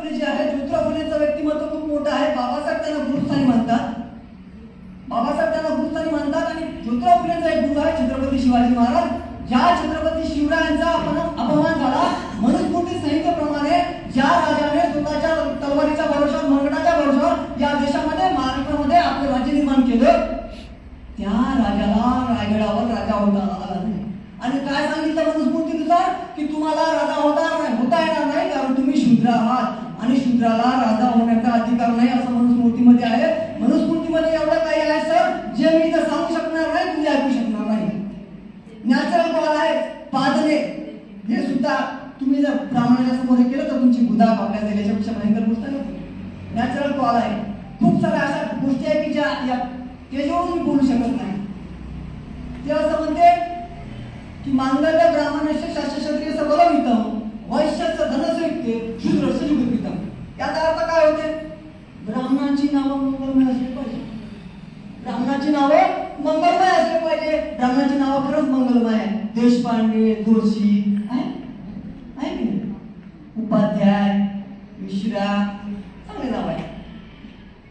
फुले जे आहे ज्योतिराव फुलेचं व्यक्तिमत्व खूप मोठं आहे. बाबासाहेब त्यांना गुरुस्थानी म्हणतात. बाबासाहेब त्यांना गुरुस्थानी म्हणतात आणि ज्योतिराव फुलेंचा एक गुरु आहे छत्रपती शिवाजी महाराज. ज्या छत्रपती शिवरायांचा आपण अपमान झाला मनुस्मृती संहितेप्रमाणे ज्या राजाने स्वतःच्या तलवारीच्या भरोशावर मंगडाच्या भरोशावर या देशामध्ये महाराष्ट्रामध्ये आपले राज्य निर्माण केलं. त्या राजाला रायगडावर राजा होता आला नाही. आणि काय सांगितलं मनुस्मृतीनुसार? की तुम्हाला राजा होता नाही होता येणार नाही कारण तुम्ही शूद्र आहात. आणि शूद्राला राजा होण्याचा अधिकार नाही असं मनुस्मृतीमध्ये आहे मनुस्मृतीमध्ये एवढं काही आहे सर जे मी इथं सांगू शकणार नाही तुम्ही ऐकू शकणार नाही नॅचरल कॉल आहे पादने हे सुद्धा तुम्ही जर ब्राह्मणाच्या समोर हे केलं तर तुमची बुधा कापल्या जाईल याच्यापेक्षा भयंकर गोष्ट नाही नॅचरल कॉल आहे खूप साऱ्या अशा गोष्टी आहेत की ज्या या त्याच्यावरून मी बोलू शकत नाही ते असं म्हणते की मांगल्य ब्राह्मणाचे शास्त्रक्षत्रिय बलवितम वैश्याचं धनसयुक्ते शूद्र सयुगपितम याचा अर्थ काय होते ब्राह्मणांची नावं मंगलमय असली पाहिजे ब्राह्मणाची नावे मंगलमय असले पाहिजे ब्राह्मणाची नावं खरंच मंगलमय आहे देशपांडे जोशी आहे? आहे की नाही? उपाध्याय मिश्रा चांगले नाव आहे.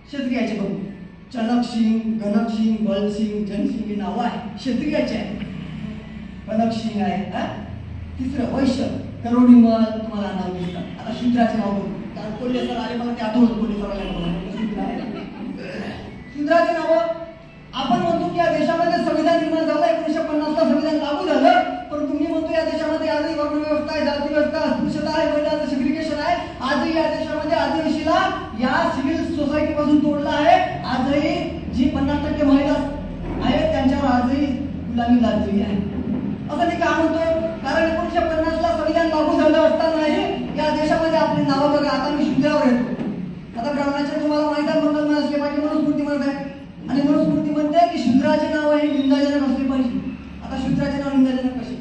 क्षत्रियाचे बघू. चनकसिंग गणकसिंग बलसिंग जनसिंग हे नावं आहे क्षत्रियाचे आहे कनकसिंग आहे हा? तिसरं वैश्य करोडीमल तुम्हाला नाव दिसतात आता शूद्राचे नाव बघू. कारण कोल्हे सर आले मला ते आठवलं कोल्हे सर आले शूद्र नावं. आपण म्हणतो की या देशामध्ये संविधान निर्माण झालं एकोणीशे पन्नासला संविधान लागू झालं पण तुम्ही म्हणतो या देशामध्ये आजही वर्ण व्यवस्था आहे जाती व्यवस्था अस्पृश्यता आहे महिलांचं सेग्रिगेशन आहे. आजही या देशामध्ये आदिवासीला या सिव्हिल सोसायटी पासून तोडलं आहे. आजही जी पन्नास टक्के महिला आहेत त्यांच्यावर आजही गुलामी लादलेली आहे. असं मी का म्हणतोय? कारण एकोणीशे पन्नासला संविधान लागू झालं असतानाही या देशामध्ये आपली नावं बघा. आता मी शुद्धावर येतो. आता ब्राह्मणाचे तुम्हाला माहिती आहे मंगलमय असले पाहिजे मनुस्मृती म्हणत आहे. आणि मनुस्मृती म्हणते की शूद्राचे नाव हे निंदाजनक असले पाहिजे. आता शूद्राचे नाव निंदाजनक कसे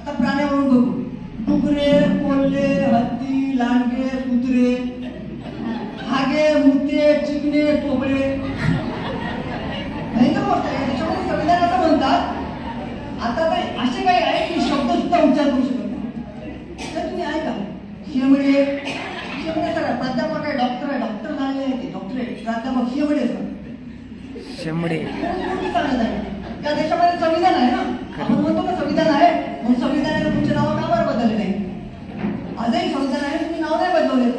आता प्राण्यावरून बघू डुकरे कोल्हे हत्ती लांडगे कुत्रे हागे मुते चिकणे टोपळे भयंकर गोष्ट आहे याच्यामध्ये संविधान असं म्हणतात आता तर असे काही आहे की शब्द सुद्धा उच्चार करू शकत नाही तर तुम्ही ऐका शेमडे शेमडे सर प्राध्यापक आहे डॉक्टर आहे डॉक्टर झालेले आहे ते डॉक्टर आहे प्राध्यापक शेमडे सर शेंबडे कोणी चालत आहे त्या देशामध्ये संविधान आहे ना आपण म्हणतो ना संविधान आहे मग संविधानाने तुमचे नाव का बरं बदलले नाही आजही संविधान आहे तुम्ही नाव नाही बदलवले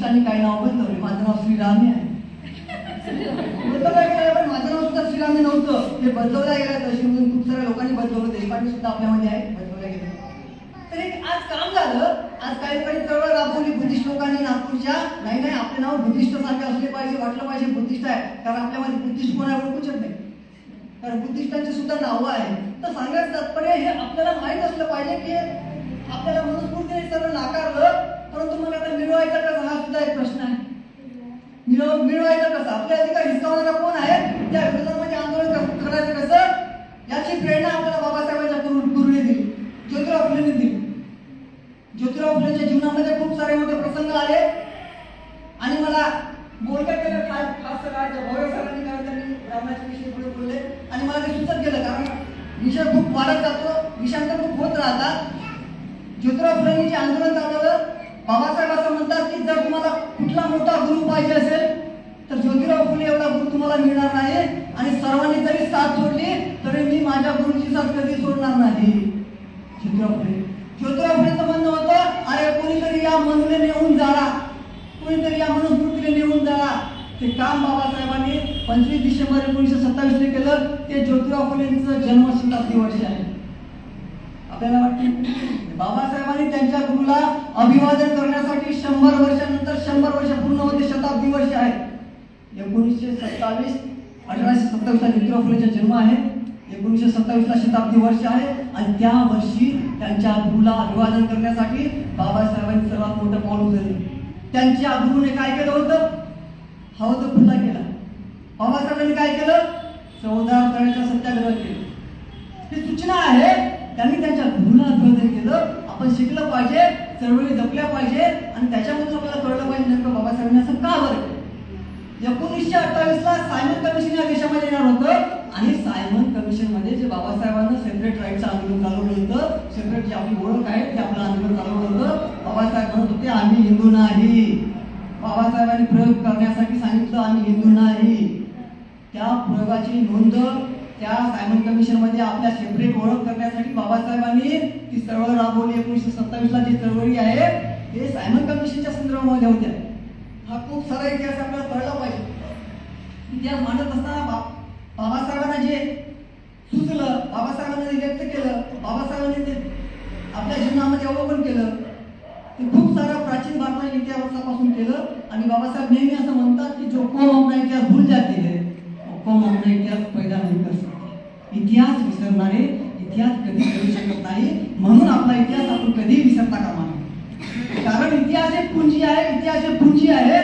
परंतु काही नाव बदलवले माझं नाव श्रीराम आहे. पण माझं नाव सुद्धा श्रीराम नव्हतं. ते बदलवलं गेलं तशी म्हणून खूप साऱ्या लोकांनी बदलवलं. देशपांडे सुद्धा आपल्यामध्ये आहे बदलवलं गेलं. तर एक आज काम झालं. आज काही लोकांनी चळवळ राबवली बुद्धिस्ट लोकांनी नागपूरच्या. नाही नाही आपले नाव बुद्धिस्ट सारखे असले पाहिजे वाटलं पाहिजे बुद्धिस्ट आहे. कारण आपल्यामध्ये बुद्धिस्ट कोण आहे ओळखूच नाही. कारण बुद्धिस्टांची सुद्धा नावं आहे तर सांगायचं तात्पर्य हे आपल्याला माहीत असलं पाहिजे की आपल्याला मनुस्मृतीने सर्व नाकारलं परंतु मग आता मिळवायचा कसा हा सुद्धा एक प्रश्न आहे मिळव मिळवायचं कसं? आपल्या अधिकार हिसकावणारा कोण आहे? त्या विरोधामध्ये आंदोलन करायचं कसं? याची प्रेरणा आपल्याला बाबासाहेबांच्या गुरुने दिली. ज्योतिराव फुलेने दिली. ज्योतिराव फुलेच्या जीवनामध्ये खूप सारे मोठे प्रसंग आले. आणि मला बोलता केलं खास खास सगळ्याच्या भोयर सरांनी कारण त्यांनी रामाच्या विषयी पुढे बोलले. आणि मला ते सुचत गेलं कारण विषय खूप वाढत जातो विषयांतर खूप होत राहतात. ज्योतिराव फुलेंनी जे आंदोलन चालवलं बाबासाहेब असं म्हणतात की जर तुम्हाला कुठला मोठा गुरु पाहिजे असेल मला मिळणार नाही आणि सर्वांनी जरी साथ सोडली तरी मी माझ्या गुरुची साथ कधी सोडणार नाही. ज्योतिराव फुले म्हणणं होतं अरे कोणीतरी या मनुले नेऊन जाळा. कोणीतरी या मनुस्मृतीने नेऊन जाळा. ते काम बाबासाहेबांनी पंचवीस डिसेंबर एकोणीसशे सत्तावीसने केलं. ते ज्योतिराव फुलेंचं जन्मशताब्दी वर्ष आहे. आपल्याला वाटते बाबासाहेबांनी त्यांच्या गुरुला अभिवादन करण्यासाठी शंभर वर्षानंतर शंभर वर्ष पूर्ण होते शताब्दी वर्ष आहे. एकोणीसशे सत्तावीस अठराशे सत्तावीसला ज्योतिराव फुलेचा जन्म आहे. एकोणीसशे सत्तावीसला शताब्दी वर्ष आहे. आणि त्या वर्षी त्यांच्या गुरुला अभिवादन करण्यासाठी बाबासाहेबांनी सर्वात मोठं पाऊल उचलले. त्यांच्या गुरुने काय केलं होतं? हौद खुला केला. बाबासाहेबांनी काय केलं? चौदा तळ्याचा सत्याग्रह केला. ही सूचना आहे त्यांनी त्यांच्या गुरुला अभिवादन केलं. आपण शिकलं पाहिजे चळवळी जपल्या पाहिजे आणि त्याच्यामधून आपल्याला कळलं पाहिजे नेमकं बाबासाहेबांनी असं का बरं एकोणीसशे अठ्ठावीस ला सायमन कमिशन या देशामध्ये येणार होतं. आणि सायमन कमिशनमध्ये जे बाबासाहेबांना सेपरेट राईटचं आंदोलन चालवलं होतं सेपरेट जी आपली ओळख आहे ते आपलं आंदोलन चालवलं होतं. बाबासाहेब म्हणत होते आम्ही हिंदू नाही. बाबासाहेबांनी प्रयोग करण्यासाठी सांगितलं आम्ही हिंदू नाही. त्या प्रयोगाची नोंद त्या सायमन कमिशनमध्ये आपल्या सेपरेट ओळख करण्यासाठी बाबासाहेबांनी ती चळवळ राबवली. एकोणीसशे सत्तावीसला जी चळवळी आहे ते सायमन कमिशनच्या संदर्भामध्ये होत्या. हा खूप सारा इतिहास आपल्याला कळला पाहिजे. इतिहास मांडत असताना बा बाबासाहेबांना जे सुचलं बाबासाहेबांना जे व्यक्त केलं बाबासाहेबांनी ते आपल्या जीवनामध्ये अवलोकन केलं ते खूप सारा प्राचीन भारताच्या इतिहासापासून केलं. आणि बाबासाहेब नेहमी असं म्हणतात की जो कोम आपला इतिहास भूल जाते है वो इतिहास पैदा नाही कर सकते इतिहास विसरणारे इतिहास कधी करू शकत नाही म्हणून आपला इतिहास आपण कधी विसरता कामा नये. कारण इतिहास एक पुंजी आहे इतिहास एक पुंजी आहे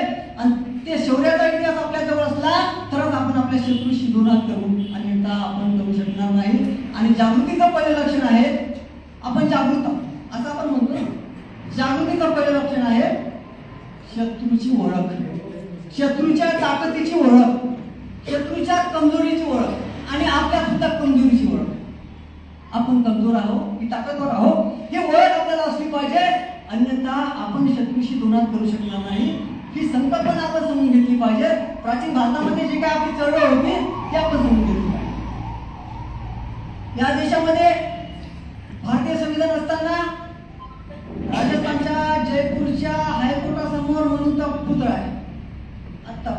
इतिहास आपल्या जवळ असला तरच आपण आपल्या शत्रूशी दोनात करू. आणि एकदा आपण करू शकणार नाही. आणि जागृतीचं पहिलं लक्षण आहे आपण जागृत असं आपण म्हणतो जागृतीचं पहिलं लक्षण आहे शत्रूची ओळख. शत्रूच्या ताकदीची ओळख. शत्रूच्या कमजोरीची ओळख. आणि आपल्या सुद्धा कमजोरीची ओळख. आपण कमजोर आहोत की ताकदवर आहोत हे ओळख आपल्याला असली पाहिजे. अन्यथा आपण शत्रूशी दोनात करू शकणार नाही. ही संकल्पना आपण समजून घेतली पाहिजे. प्राचीन भारतामध्ये जी काय आपली चळवळ होती ती आपण समजून घेतली पाहिजे. या देशामध्ये भारतीय संविधान असताना राजस्थानच्या जयपूरच्या हायकोर्टासमोर म्हणून तो पुतळा आहे. आत्ता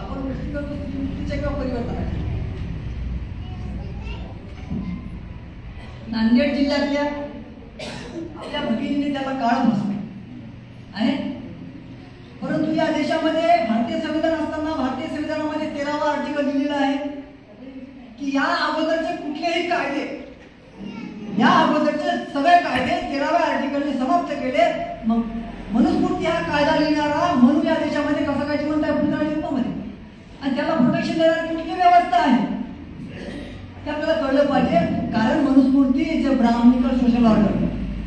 आपण गोष्टी करतो युक्तीचे किंवा परिवर्तन आहे. नांदेड जिल्ह्यातल्या आपल्या भगिनीने त्याला काळ बसला आहे परंतु या देशामध्ये भारतीय संविधान असताना भारतीय संविधानामध्ये तेरावा आर्टिकल दिलेला आहे की या अगोदरचे कुठलेही कायदे या अगोदरचे सगळे कायदे तेराव्या आर्टिकलने समाप्त केले मग मनुस्मृती हा कायदा लिहिणारा म्हणून या देशामध्ये कसा काय जिवंत आहे पुतळा शिल्पामध्ये आणि त्याला प्रोटेक्शन देणारी कुठली व्यवस्था आहे ते आपल्याला कळलं पाहिजे कारण ते जे ब्राह्मणिकल सोशल ऑर्डर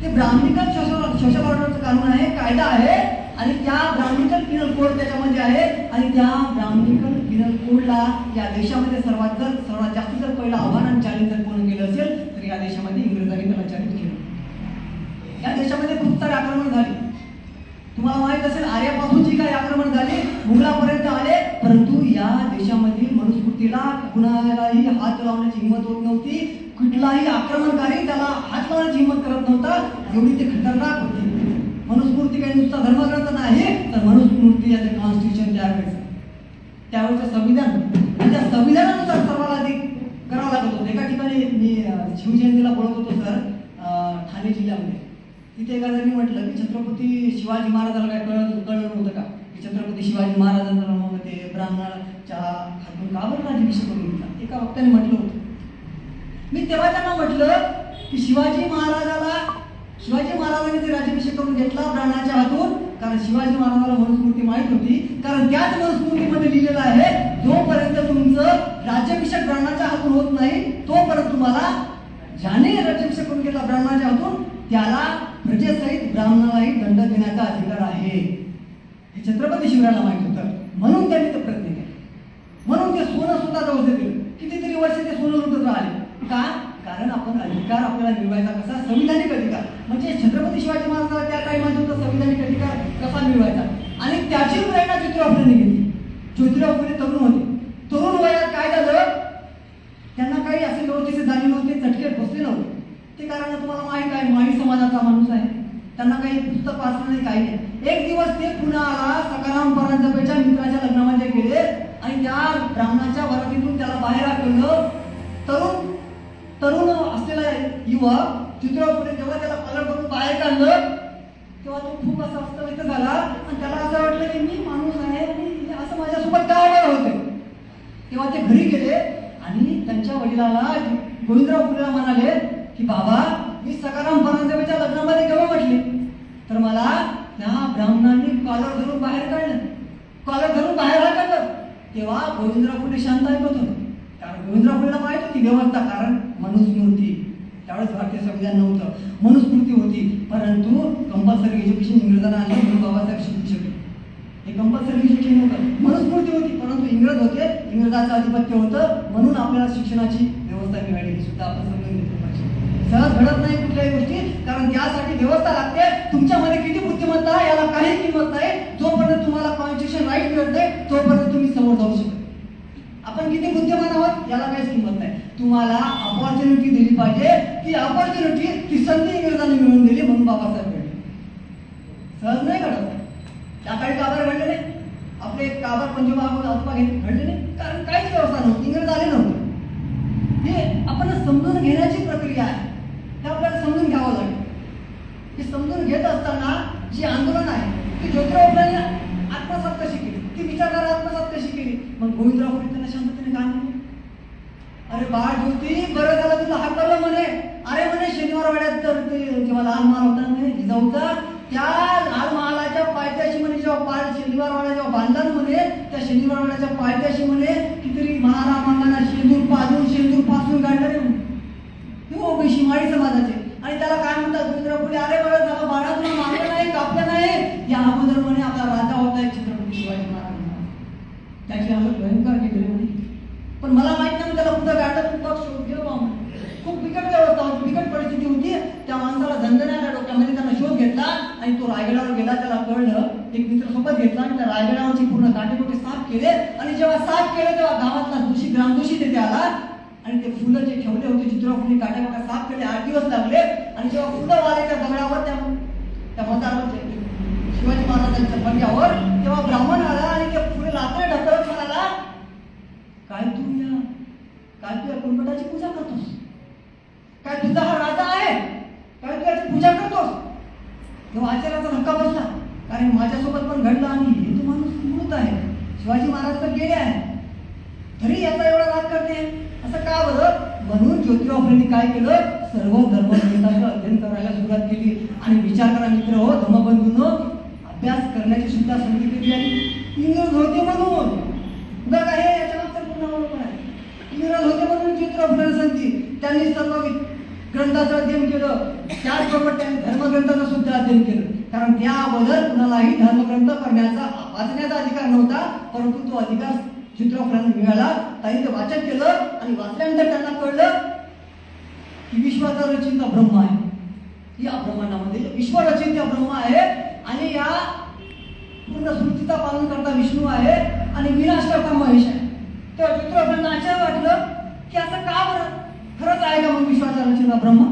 ते ब्राह्मणिकल सोशल सोशल ऑर्डरचं कानून आहे कायदा आहे आणि त्या ब्राह्मणिकल पिनल कोड त्याच्यामध्ये आहे आणि त्या ब्राह्मणिकल पिनल कोडला या देशामध्ये सर्वात जर सर्वात जास्त जर पहिलं आव्हान आणि चॅलेंज जर कोणी केलं असेल तर या देशामध्ये इंग्रजांनी त्याला चॅलेंज केलं. या देशामध्ये खूप सारे आक्रमण झाले. तुम्हाला माहीत असेल आर्यापासून जी काही आक्रमण झाली मुघलापर्यंत आले परंतु या देशामध्ये मनुस्मृतीला कुणालाही हात लावण्याची हिंमत होत नव्हती. कुठलाही आक्रमणकारी त्याला हात लावण्याची हिंमत करत नव्हता. एवढी ते खतरनाक होती. मनुस्मृती काही नुसता धर्मग्रंथ नाही तर मनुस्मृती याचे कॉन्स्टिट्यूशन त्यावेळेस. त्यावेळेचं संविधान आणि त्या संविधानानुसार सर्वाला ते करावं लागत होतं. एका ठिकाणी मी शिवजयंतीला बोलत होतो सर ठाणे जिल्ह्यामध्ये. तिथे एका जणी म्हटलं की छत्रपती शिवाजी महाराजाला काय कळलं कळलं नव्हतं का? की छत्रपती शिवाजी महाराजांना मग ते ब्राह्मणाच्या हातून का बरं राजभिषेक करून एका वक्त्याने म्हटलं होतं. मी तेव्हा त्यांना म्हटलं की शिवाजी महाराजाला शिवाजी महाराजांनी ते राज्याभिषेक करून घेतला ब्राह्मणाच्या हातून कारण शिवाजी महाराजाला मनुस्मृती माहीत होती. कारण त्याच मनुस्मृतीमध्ये लिहिलेलं आहे जोपर्यंत तुमचं राज्याभिषेक ब्राह्मणाच्या हातून होत नाही तोपर्यंत तुम्हाला ज्याने राज्याभिषेक करून घेतला ब्राह्मणाच्या हातून त्याला प्रजेसहित ब्राह्मणालाही दंड देण्याचा अधिकार आहे. हे छत्रपती शिवरायाला माहीत होतं. म्हणून त्यांनी ते प्रयत्न केले. म्हणून ते सोनं सुद्धा जवळ दिलं कितीतरी वर्ष ते सोनं लुटत राहिले. का? कारण आपण अधिकार आपल्याला मिळवायचा कसा? संविधानिक अधिकार. म्हणजे छत्रपती शिवाजी महाराजांना त्या टाइमात होता संविधानिक अधिकार कसा मिळवायचा? आणि त्याची प्रेरणा ज्योतिराव फुलेंनी घेतली. ज्योतिराव फुले तरुण होते. तरुण वयात काय झालं? त्यांना काही असे व्यवस्थेचे जाणीव नव्हते चटके बसले नव्हते. ते कारण तुम्हाला माहीत आहे माळी समाजाचा माणूस आहे. त्यांना काही पुस्तक वाचलं नाही काही नाही. एक दिवस ते पुण्याला सकाराम परांजपेच्या मित्राच्या लग्नामध्ये गेले आणि त्या ब्राह्मणाच्या वरातीतून त्याला बाहेर आढळलं तरुण असलेला युवा चित्राव जेव्हा त्याला कलर करून बाहेर काढलं तेव्हा तो खूप असा अस्तव्यस्त झाला. आणि त्याला असं वाटलं की मी माणूस आहे आणि हे असं माझ्यासोबत काय होणार होते? तेव्हा ते घरी गेले आणि त्यांच्या वडिलाला गोविंदराव फुलेला म्हणाले की बाबा मी सकाराम परांजपेच्या लग्नामध्ये गेलो म्हटले? तर मला त्या ब्राह्मणांनी कॉलर धरून बाहेर काढलं. कॉलर धरून बाहेर काढलं तेव्हा गोविंदराव फुले शांत ऐकत होते. कारण गोविंदराव फुलेला माहीत होती व्यवस्था कारण मनुस्मृती त्यावेळेस भारतीय संविधान नव्हतं. मनुस्मृती होती. परंतु कंपल्सरी एज्युकेशन इंग्रजांना आले म्हणून बाबासाहेब शिकू शकले हे कंपल्सरी एज्युकेशन होतं. मनुस्मृती होती. परंतु इंग्रज होते. इंग्रजाचं आधिपत्य होतं. म्हणून आपल्याला शिक्षणाची व्यवस्था मिळाली. सुद्धा आपण समजून घेतलं पाहिजे. सहज घडत नाही कुठल्याही गोष्टी. कारण त्यासाठी व्यवस्था लागते. तुमच्यामध्ये किती बुद्धिमत्ता आहे याला काही किंमत नाही. जोपर्यंत तुम्हाला कॉन्स्टिट्यूशन राईट मिळते तोपर्यंत तुम्ही समोर जाऊ शकत आपण किती बुद्धिमान आहोत याला काहीच किंमत नाही. तुम्हाला अपॉर्च्युनिटी दिली पाहिजे. ती अपॉर्च्युनिटी ती संधी इंग्रजांनी मिळवून दिली म्हणून बाबासाहेब घडले सहज नाही घडत. त्या काळी काबार घडले नाही. आपले काबार म्हणजे पंजोबा आजोबा घेत घडले नाही. कारण काहीच व्यवस्था नव्हती. इंग्रज आले नव्हते. हे आपण समजून घेण्याची प्रक्रिया आहे. हे आपल्याला समजून घ्यावं लागेल. हे समजून घेत असताना जी आंदोलन आहे ती ज्योतिराव फुलेंनी आत्मसात कशी केली? ती विचारधारा आत्मसात कशी केली? मग गोविंदराव फुले त्यांना शांततेने काम अरे बाळ ज्योती बरं झालं तुझं हाताला म्हणे. अरे म्हणे शनिवार वाड्यात तर ते जेव्हा लाल महाल होता म्हणे जिजाऊचा त्या लाल महालाच्या पायथ्याशी म्हणे जेव्हा पाय शनिवार वाडा जेव्हा बांधला म्हणे त्या शनिवार वाड्याच्या पायथ्याशी म्हणे कितीतरी महारामांना शेंदूर पाजून शेंदूरपासून काढणारे तू म्हणे. हे ओबीसी माळी समाजाचे. आणि त्याला काय म्हणतात गोविंदराव अरे बरं झालं बाळा तुला मारलं नाही कापलं नाही. या अगोदर म्हणे आपला राजा होता एक शिवाजी महाराज. त्याची हालत भयंकर केली म्हणे पण मला माहीत नाही मी त्याला कुठं गाडलं तू बघ शोध घे बा म्हणे. खूप बिकट व्यवस्था होती बिकट परिस्थिती होती त्या माणसाला झंझण्याच्या डोक्यामध्ये त्यानं शोध घेतला आणि तो रायगडावर गेला त्याला कळलं घेतला आणि त्या रायगडावरची पूर्ण काटेकोटे साफ केले. आणि जेव्हा साफ केले तेव्हा गावातला दोषी ग्रामदोषी तिथे आला. आणि ते फुलं जे ठेवले होते चित्र फुले काट्या साफ केले आठ दिवस लागले. आणि जेव्हा फुलं वाले त्या दगडावर त्या त्या मतावर शिवाजी महाराजांच्या पंजावर तेव्हा ब्राह्मण आला आणि ते फुले लाकडे ढकलत म्हणाला काय तू या? काय तू या कुंभटाची पूजा करतोस? काय तुझा हा राजा आहे? काय तू याची पूजा करतोस? तेव्हा आचार्याचा धक्का बसला. कारण माझ्यासोबत पण घडलं आणि हे तो माणूस मृत आहे. शिवाजी महाराज तर गेले आहे तरी याचा एवढा राग करते. असं का बरं? म्हणून ज्योतिबा फुलेंनी काय केलं? सर्व धर्मग्रंथाचं अध्ययन करायला सुरुवात केली. आणि विचार करा मित्र हो धर्मबंधूंनो अभ्यास करण्याची सुद्धा संधी दिली आणि इंग्रज होते म्हणून. बघा हे याच्यामागचं पूर्ण बरोबर आहे. इंग्रज होते म्हणून ज्योतिराव फुले संधी. त्यांनी सर्व ग्रंथाचं अध्ययन केलं त्याचबरोबर त्यांनी धर्मग्रंथाचं सुद्धा अध्ययन केलं. कारण त्या अगोदर कुणालाही धर्मग्रंथ करण्याचा वाचण्याचा अधिकार नव्हता परंतु तो अधिकार चित्रपटांना मिळाला त्यांनी ते वाचन केलं आणि वाचल्यानंतर त्यांना कळलं की विश्वाचा रचिता ब्रह्म आहे. या ब्रह्मांडामध्ये विश्व ब्रह्म आहे आणि या पूर्ण सृष्टीचा पालन करता विष्णू आहे आणि विनाश करता महेश आहे. तर चित्रपटांना आश्चर्य वाटलं की असं का बरं? खरंच आहे का मग विश्वाच्या रचना ब्रह्म?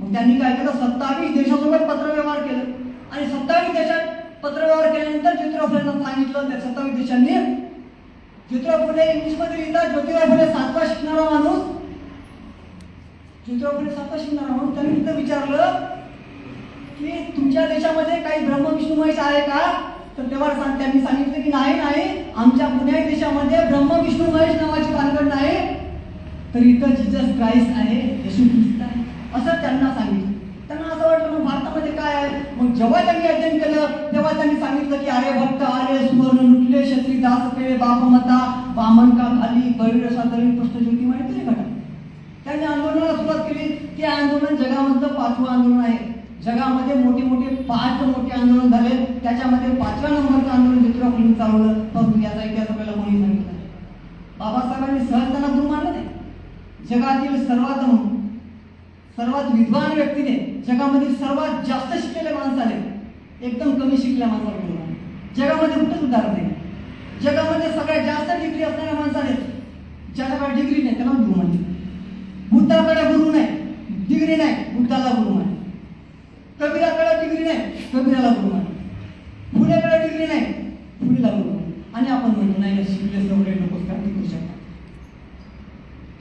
मग त्यांनी काय केलं? सत्तावीस देशासोबत पत्रव्यवहार केलं. आणि सत्तावीस देशात पत्रव्यवहार केल्यानंतर ज्योतिराव फुलेंना सांगितलं त्या सत्तावीस देशांनी. ज्योतिराव फुले इंग्लिशमध्ये लिहितात ज्योतिराव फुले सातवा शिकणारा माणूस. ज्योतिराव फुले सातवा शिकणारा माणूस. त्यांनी तिथं विचारलं की तुमच्या देशामध्ये काही ब्रह्म विष्णू महेश आहे का? तर तेव्हा सांग त्यांनी सांगितलं की नाही नाही. आमच्या पुण्या देशामध्ये ब्रह्म विष्णू महेश नावाची भानगड नाही. तर इथं जिजस क्राईस्ट आहे येशू ख्रिस्त आहे. असं त्यांना सांगितलं. त्यांना असं वाटलं मग भारतामध्ये काय आहे? मग जेव्हा त्यांनी अध्ययन केलं तेव्हा त्यांनी सांगितलं की अरे भक्त आर्य सुवर्ण लुटले शत्री दास केळे बापमता बामण का खाली गैरसा तरी प्रश्न ज्योती माहिती आहे का? त्यांनी आंदोलनाला सुरुवात केली. ते आंदोलन जगामधलं पाचवं आंदोलन आहे. जगामध्ये मोठे मोठे पाच मोठे आंदोलन झाले. त्याच्यामध्ये पाचव्या नंबरचं आंदोलन ज्योतिराव फुलेंनी चालवलं. पण याचा इतिहास आपल्याला कोणी सांगितलं? बाबासाहेबांनी सहज त्यांना दूर मानलं नाही. जगातील सर्वात सर्वात विद्वान व्यक्तीने जगामधील सर्वात जास्त शिकलेल्या माणसाने एकदम कमी शिकलेल्या माणसाला जगामध्ये कुठंच उदाहरण नाही. जगामध्ये सगळ्यात जास्त डिग्री असणाऱ्या माणसाने ज्याच्याकडे डिग्री नाही त्याला गुरु म्हणते बुद्धाकडे गुरु नाही डिग्री नाही बुद्धाला गुरु मानले कबीराकडे डिग्री नाही कबीराला गुरु मानले फुलेकडे डिग्री नाही फुलेला गुरु आणि आपण म्हणतो नाही शिकले सवडे लोक काय करू शकतात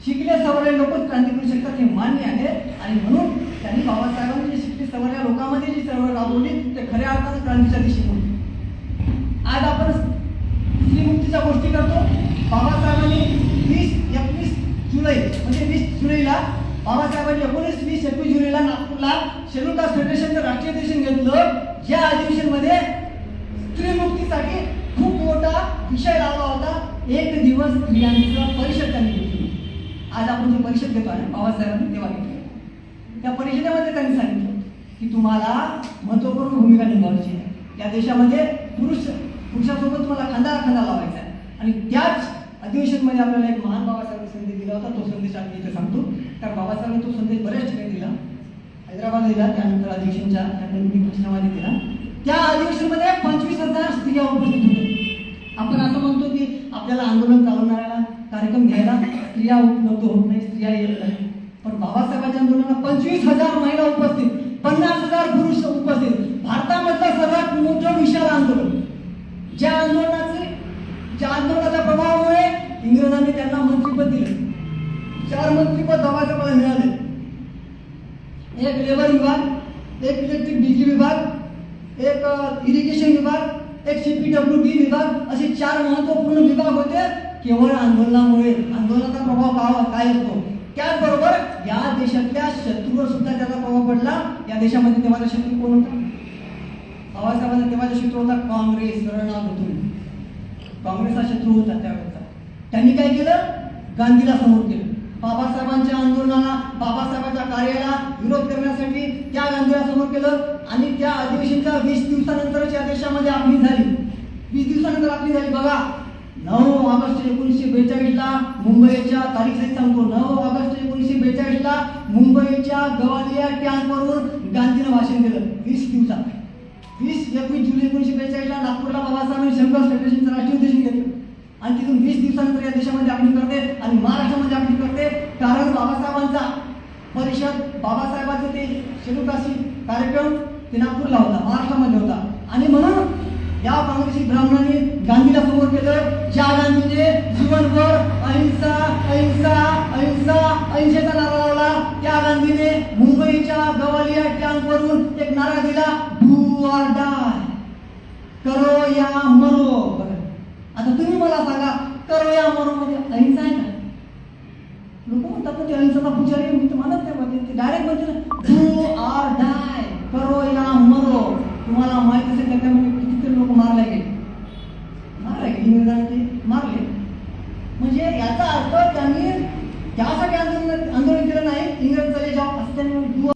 शिकले सवरले लोकच क्रांती करू शकतात हे मान्य आहे. आणि म्हणून त्यांनी बाबासाहेबांनी जे शिकले सवरल्या लोकांमध्ये जी चळवळ राबवली ते खऱ्या अर्थानं क्रांतीच्या दिशेने होती. आज आपण स्त्रीमुक्तीच्या गोष्टी करतो. बाबासाहेबांनी वीस एकवीस जुलै म्हणजे वीस जुलैला बाबासाहेबांनी एकोणीस वीस एकवीस जुलैला नागपूरला शेड्यूल कास्ट फेडरेशनचं राष्ट्रीय अधिवेशन घेतलं. ज्या अधिवेशनमध्ये स्त्रीमुक्तीसाठी खूप मोठा विषय लावला होता. एक दिवस स्त्रियांचा परिषद त्यांनी आज आपण जी परिषद घेतो आहे बाबासाहेबांनी तेव्हा घेतली. त्या परिषदेमध्ये त्यांनी सांगितलं की तुम्हाला महत्त्वपूर्ण भूमिका निभावायची आहे. या देशामध्ये पुरुष पुरुषासोबत तुम्हाला खांदा खांदा लावायचा आहे. आणि त्याच अधिवेशनमध्ये आपल्याला एक महान बाबासाहेबांनी संदेश दिला होता तो संदेश आम्ही इथे सांगतो. कारण बाबासाहेबांनी तो संदेश बऱ्याच ठिकाणी दिला. हैदराबाद दिला त्यानंतर अधिवेशनच्या त्यानंतर भाषणामध्ये दिला. त्या अधिवेशनमध्ये पंचवीस हजार स्त्रिया उपस्थित होत्या. आपण असं म्हणतो की आपल्याला आंदोलन चालवणाऱ्याला कार्यक्रम घ्यायला स्त्रिया उपलब्ध होत नाही स्त्रिया येत नाही. पण बाबासाहेबांच्या आंदोलनाला पंचवीस हजार महिला उपस्थित पन्नास हजार पुरुष उपस्थित. भारतामधलं सर्वात मोठं विशाल आंदोलन. ज्या आंदोलनाचे ज्या आंदोलनाच्या प्रभावामुळे इंग्रजांनी त्यांना मंत्रीपद दिलं. चार मंत्रीपद बाबासाहेबांना मिळाले. एक लेबर विभाग एक इलेक्ट्रिक बिजली विभाग एक इरिगेशन विभाग एक सीपीडब्ल्यू डी विभाग असे चार महत्त्वपूर्ण विभाग होते. केवळ आंदोलनामुळे आंदोलनाचा प्रभाव का काय होतो? त्याचबरोबर या देशातल्या शत्रूवर सुद्धा त्याचा प्रभाव पडला. या देशामध्ये तेव्हाचा शत्रू कोण होता? बाबासाहेबांचा तेव्हाचा शत्रू होता काँग्रेस रणा काँग्रेस हा शत्रू होता त्यावेळेचा. त्यांनी काय केलं? गांधीला समोर केलं. बाबासाहेबांच्या आंदोलनाला बाबासाहेबांच्या कार्याला विरोध करण्यासाठी त्या गांधीला समोर केलं. आणि त्या अधिवेशनच्या वीस दिवसानंतरच या देशामध्ये आपली झाली. वीस दिवसानंतर आपली झाली. बघा नऊ ऑगस्ट एकोणीसशे बेचाळीसला मुंबईच्या तारीख सहित सांगतो. नऊ ऑगस्ट एकोणीसशे बेचाळीसला मुंबईच्या गवालिया टँकवरून गांधीनं भाषण केलं वीस दिवसात वीस एकवीस जुलै एकोणीसशे बेचाळीसला नागपूरला बाबासाहेबांनी शंकर फेडरेशनचं राष्ट्रीय उद्देशन घेतलं आणि तिथून वीस दिवसानंतर या देशामध्ये आपली करते आणि महाराष्ट्रामध्ये आपली करते. कारण बाबासाहेबांचा परिषद बाबासाहेबांचं ते शेलुकाशी कार्यक्रम ते नागपूरला होता महाराष्ट्रामध्ये होता. आणि म्हणून या काँग्रेसी ब्राह्मणांनी गांधीला समोर केलं ज्या गांधीने जीवनभर अहिंसा अहिंसा अहिंसा अहिंसेचा नारा लावला त्या गांधीने मुंबईच्या गवालिया टँकवरून एक नारा दिला डू आर डाय करो या मरो. आता तुम्ही मला सांगा करो या मरो मध्ये अहिंसा आहे का लोक म्हणतात ना ते अहिंसाचा पुजारी मी तर म्हणत नाही म्हणजे ते डायरेक्ट म्हणते ना डू आर डाय करो या मरो. तुम्हाला माहिती असेल का त्यामध्ये कितीतरी लोक मारले गेले मारले गेले इंग्रजांनी ते मारले म्हणजे याचा अर्थ त्यांनी त्यासाठी